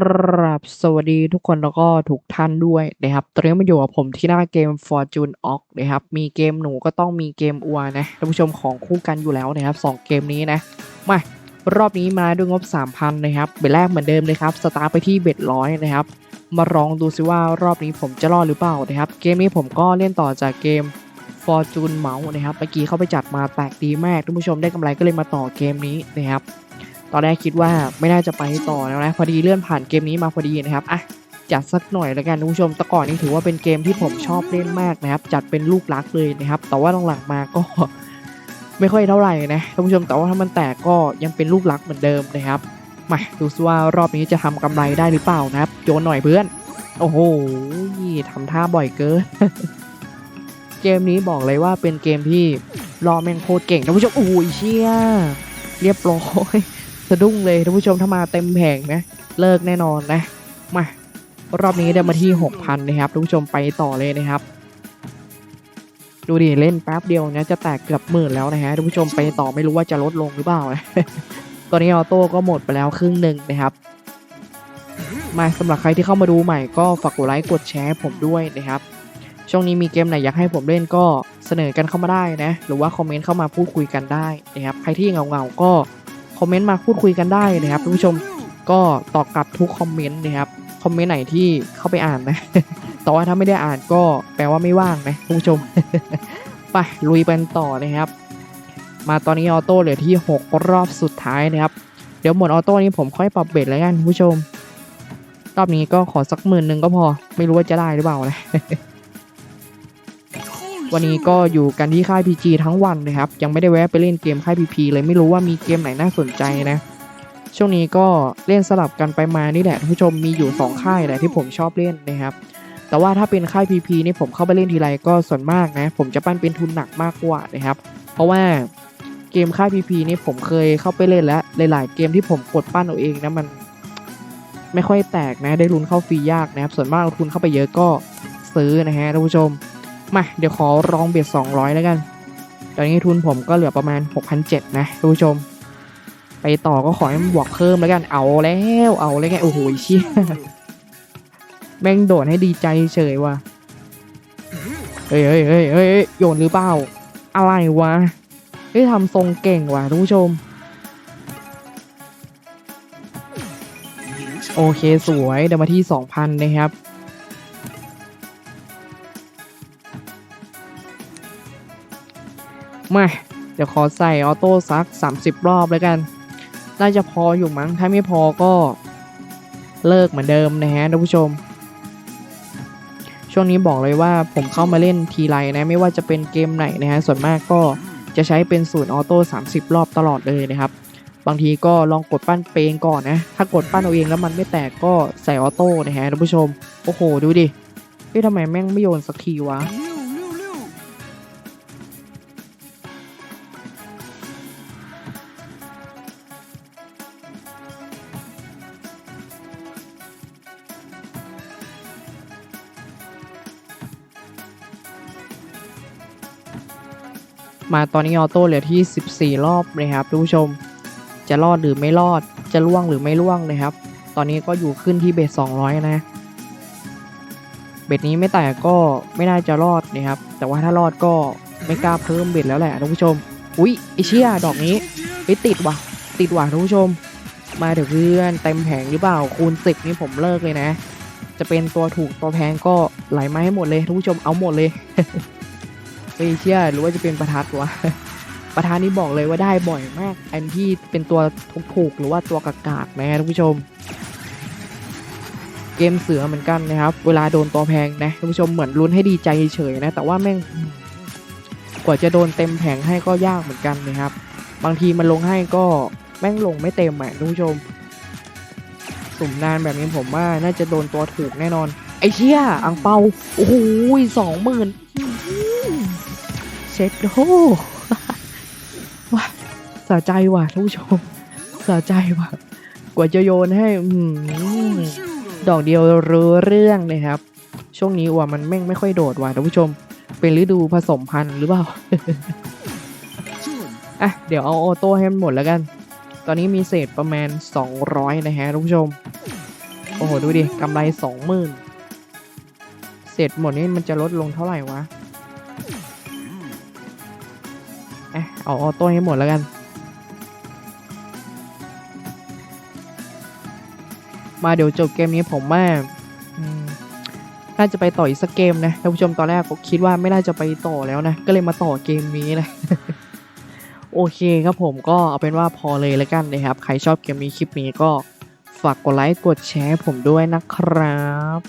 ราบสวัสดีทุกคนแล้วก็ทุกท่านด้วยนะครับตอนนี้มาอยู่กับผมที่หน้าเกม Fortune o c นะครับ มีเกมหนูก็ต้องมีเกมอัวนะท่านผู้ชมของคู่กันอยู่แล้วนะครับสองเกมนี้นะ มารอบนี้มาด้วยงบ 3,000 นะครับ เบ็ดแรกเหมือนเดิมเลยครับ สตาร์ไปที่เบ็ดร้อยนะครับ มาลองดูซิว่ารอบนี้ผมจะรอดหรือเปล่านะครับ เกมนี้ผมก็เล่นต่อจากเกม Fortune เมาส์นะครับ เมื่อกี้เข้าไปจัดมาแตกดีมากท่านผู้ชมได้กำไรก็เลยมาต่อเกมนี้นะครับ ตอนแรกคิดว่าไม่น่าจะไปต่อแล้วนะพอดีเลื่อนผ่านเกมนี้มาพอดีนะครับอะจัดสักหน่อยแล้วกันท่านผู้ชมแต่ก่อนนี้ถือว่าเป็นเกมที่ผมชอบเล่นมากนะครับ จัดเป็นลูกรักเลยนะครับ แต่ว่าหลังๆมาก็ไม่ค่อยเท่าไหร่นะท่านผู้ชมแต่ว่าถ้ามันแตกก็ยังเป็นลูกรักเหมือนเดิมนะครับมาดูซิว่ารอบนี้จะทำกำไรได้หรือเปล่านะครับ โยนหน่อยเพื่อน โอ้โหทำท่าบ่อยเกินเกมนี้บอกเลยว่าเป็นเกมที่รอแม่งโคตรเก่งท่านผู้ชมโอ้ยเชี่ยเรียบร้อยะดุ้งเลยท่านผู้ชมถ้ามาเต็มแผงนะ เลิกแน่นอนนะ มารอบนี้ได้มาที่ 6,000 นะครับท่านผู้ชมไปต่อเลยนะครับ ดูดิเล่นแป๊บเดียวนะจะแตกเกือบหมื่นแล้วนะฮะท่านผู้ชมไปต่อไม่รู้ว่าจะลดลงหรือเปล่านะตอนนี้ออโต้ก็หมดไปแล้วครึ่งหนึ่งนะครับ มาสำหรับใครที่เข้ามาดูใหม่ก็ฝากกดไลค์กดแชร์ผมด้วยนะครับช่วงนี้มีเกมไหนอยากให้ผมเล่นก็เสนอกันเข้ามาได้นะ หรือว่าคอมเมนต์เข้ามาพูดคุยกันได้นะครับ ใครที่เหงาๆก็ คอมเมนต์มาพูดคุยกันได้นะครับท่านผู้ชมก็ตอบกลับทุกคอมเมนต์นะครับคอมเมนต์ไหนที่เข้าไปอ่านนะแต่ว่าถ้าไม่ได้อ่านก็แปลว่าไม่ว่างนะท่านผู้ชมไปลุยกันต่อนะครับ มาตอนนี้ออโต้เหลือที่ 6 รอบสุดท้ายนะครับ เดี๋ยวหมดออโต้นี้ผมค่อยปรับเบสแล้วกันท่านผู้ชม รอบนี้ก็ขอสักหมื่นหนึ่งก็พอ ไม่รู้ว่าจะได้หรือเปล่านะ วันนี้ก็อยู่กันที่ค่าย PG ทั้งวันนะครับ ยังไม่ได้แวะไปเล่นเกมค่าย PP เลยไม่รู้ว่ามีเกมไหนน่าสนใจนะ ช่วงนี้ก็เล่นสลับกันไปมานี่แหละท่านผู้ชมมีอยู่ 2 ค่ายแหละที่ผมชอบเล่นนะครับ แต่ว่าถ้าเป็นค่าย PP นี่ผมเข้าไปเล่นทีไรก็ส่วนมากนะ ผมจะปั้นเป็นทุนหนักมากกว่านะครับ เพราะว่าเกมค่าย PP นี่ผมเคยเข้าไปเล่นแล้วหลายๆ เกมที่ผมกดปั้นเอาเองนะมันไม่ค่อยแตกนะได้ลุ้นเข้าฟรียากนะครับส่วนมากเราทุนเข้าไปเยอะก็ซื้อนะฮะท่านผู้ชม มาเดี๋ยวขอลองเบียด200 แล้วกัน ตอนนี้ทุนผมก็เหลือประมาณ 6,700 นะท่านผู้ชม ไปต่อก็ขอให้มันบวกเพิ่มแล้วกันเอาแล้วเอาเลยไงโอ้โหเชี่ยแม่งโดดให้ดีใจเฉยว่ะเฮ้ยเฮ้ยเฮ้ยเฮ้ยโยนหรือเปล่า อะไรวะเฮ้ยทำทรงเก่งว่ะท่านผู้ชม โอเคสวยเดี๋ยวมาที่ 2,000 นะครับ มาเดี๋ยวขอใส่ออโต้สัก 30 รอบแล้วกัน น่าจะพออยู่มั้ง ถ้าไม่พอก็เลิกเหมือนเดิมนะฮะท่านผู้ชม ช่วงนี้บอกเลยว่าผมเข้ามาเล่นทีไรนะ ไม่ว่าจะเป็นเกมไหนนะฮะ ส่วนมากก็จะใช้เป็นสูตรออโต้30 รอบตลอดเลยนะครับ บางทีก็ลองกดปั้นเปงก่อนนะ ถ้ากดปั้นเอาเองแล้วมันไม่แตกก็ใส่ออโต้นะฮะท่านผู้ชม โอ้โห ดูดิเฮ้ยทำไมแม่งไม่โยนสักทีวะ มาตอนนี้ออโต้เหลือที่ 14 รอบเลยครับทุกผู้ชม จะรอดหรือไม่รอด จะล่วงหรือไม่ล่วงเลยครับ ตอนนี้ก็อยู่ขึ้นที่เบส200 นะ เบสนี้ไม่แตกก็ไม่น่าจะรอดนะครับ แต่ว่าถ้ารอดก็ไม่กล้าเพิ่มเบสแล้วแหละทุกผู้ชม อุ๊ยไอเชี่ยดอกนี้ไปติดว่ะ ติดว่ะทุกผู้ชม มาเถอะเพื่อนเต็มแผงหรือเปล่า คูณสิบนี่ผมเลิกเลยนะ จะเป็นตัวถูกตัวแพงก็ไหลมาให้หมดเลยทุกผู้ชมเอาหมดเลย เฮ้ยเชี่ยหรือว่าจะเป็นประทัดวะประทัดนี้บอกเลยว่าได้บ่อยมาก อันที่เป็นตัวถูกๆหรือว่าตัวกากๆนะฮะท่านผู้ชม เกมเสือเหมือนกันนะครับ เวลาโดนตัวแพงนะท่านผู้ชมเหมือนลุ้นให้ดีใจเฉยๆนะ แต่ว่าแม่งกว่าจะโดนเต็มแผงให้ก็ยากเหมือนกันนะครับ บางทีมันลงให้ก็แม่งลงไม่เต็มอะท่านผู้ชม สุ่มนานแบบนี้ผมว่าน่าจะโดนตัวถูกแน่นอน ไอ้เชี่ยอังเปาโอ้โหสองหมื่น เช็ดโฮว้าสะใจว่ะท่านผู้ชมสะใจว่ะ กว่าจะโยนให้ดอกเดียวรู้เรื่องนะครับ ช่วงนี้ว่ะมันแม่งไม่ค่อยโดดว่ะท่านผู้ชม เป็นฤดูผสมพันธุ์หรือเปล่าอะเดี๋ยวเอาออโต้ให้มันหมดแล้วกัน ตอนนี้มีเศษประมาณ 200 นะฮะท่านผู้ชม โอ้โห ดูดิกำไรสองหมื่นเสร็จหมดนี่มันจะลดลงเท่าไหร่วะ เอะเอาออโต้ให้หมดแล้วกัน มาเดี๋ยวจบเกมนี้ผมว่าน่าจะไปต่ออีกสักเกมนะท่านผู้ชมตอนแรกผมคิดว่าไม่น่าจะไปต่อแล้วนะ ก็เลยมาต่อเกมนี้นะโอเคครับผมก็เอาเป็นว่าพอเลยแล้วกันนะครับ ใครชอบเกมนี้คลิปนี้ก็ฝากกดไลค์กดแชร์ผมด้วยนะครับ